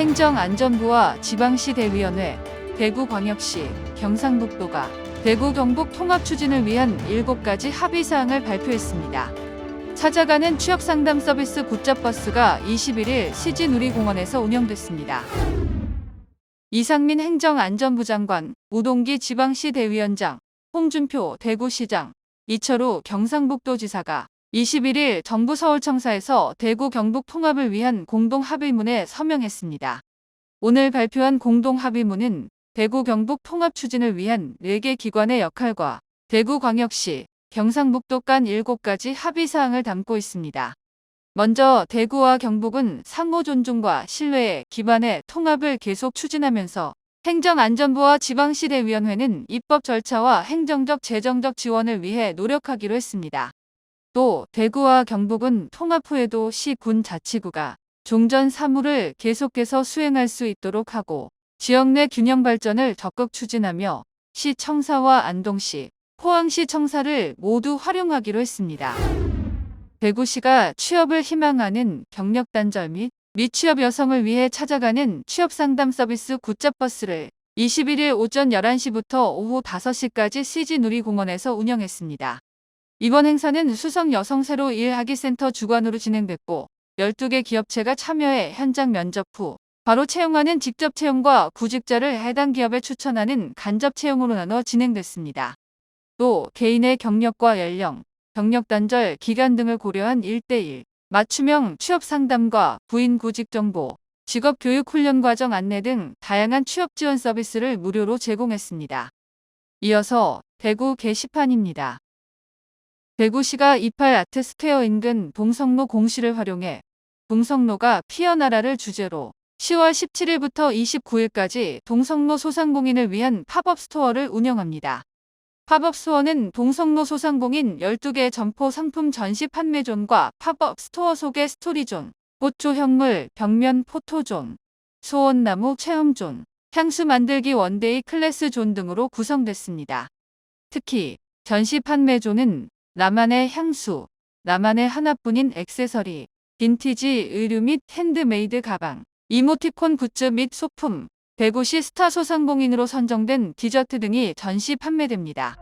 행정안전부와 지방시 대위원회, 대구광역시, 경상북도가 대구 경북 통합 추진을 위한 7가지 합의 사항을 발표했습니다. 찾아가는 취업 상담 서비스 굿잡버스가 21일 CG 누리공원에서 운영됐습니다. 이상민 행정안전부 장관, 우동기 지방시 대위원장, 홍준표 대구시장, 이철우 경상북도지사가 21일 정부 서울청사에서 대구 경북 통합을 위한 공동 합의문에 서명했습니다. 오늘 발표한 공동 합의문은 대구 경북 통합 추진을 위한 4개 기관의 역할과 대구광역시, 경상북도 간 7가지 합의 사항을 담고 있습니다. 먼저 대구와 경북은 상호 존중과 신뢰에 기반의 통합을 계속 추진하면서 행정안전부와 지방시대위원회는 입법 절차와 행정적 재정적 지원을 위해 노력하기로 했습니다. 또 대구와 경북은 통합 후에도 시 군 자치구가 종전 사무를 계속해서 수행할 수 있도록 하고 지역 내 균형 발전을 적극 추진하며 시 청사와 안동시, 포항시 청사를 모두 활용하기로 했습니다. 대구시가 취업을 희망하는 경력 단절 및 미취업 여성을 위해 찾아가는 취업 상담 서비스 굿잡버스를 21일 오전 11시부터 오후 5시까지 CG 누리공원에서 운영했습니다. 이번 행사는 수성 여성 새로 일하기 센터 주관으로 진행됐고 12개 기업체가 참여해 현장 면접 후 바로 채용하는 직접 채용과 구직자를 해당 기업에 추천하는 간접 채용으로 나눠 진행됐습니다. 또 개인의 경력과 연령, 경력 단절 기간 등을 고려한 1대1 맞춤형 취업 상담과 부인 구직 정보, 직업 교육 훈련 과정 안내 등 다양한 취업 지원 서비스를 무료로 제공했습니다. 이어서 대구 게시판입니다. 대구시가 28 아트 스퀘어 인근 동성로 공시를 활용해 동성로가 피어나라를 주제로 10월 17일부터 29일까지 동성로 소상공인을 위한 팝업 스토어를 운영합니다. 팝업 스토어는 동성로 소상공인 12개 점포 상품 전시 판매존과 팝업 스토어 속의 스토리존, 꽃 조형물, 벽면 포토존, 소원나무 체험존, 향수 만들기 원데이 클래스 존 등으로 구성됐습니다. 특히 전시 판매존은 나만의 향수, 나만의 하나뿐인 액세서리, 빈티지 의류 및 핸드메이드 가방, 이모티콘 굿즈 및 소품, 대구시 스타 소상공인으로 선정된 디저트 등이 전시 판매됩니다.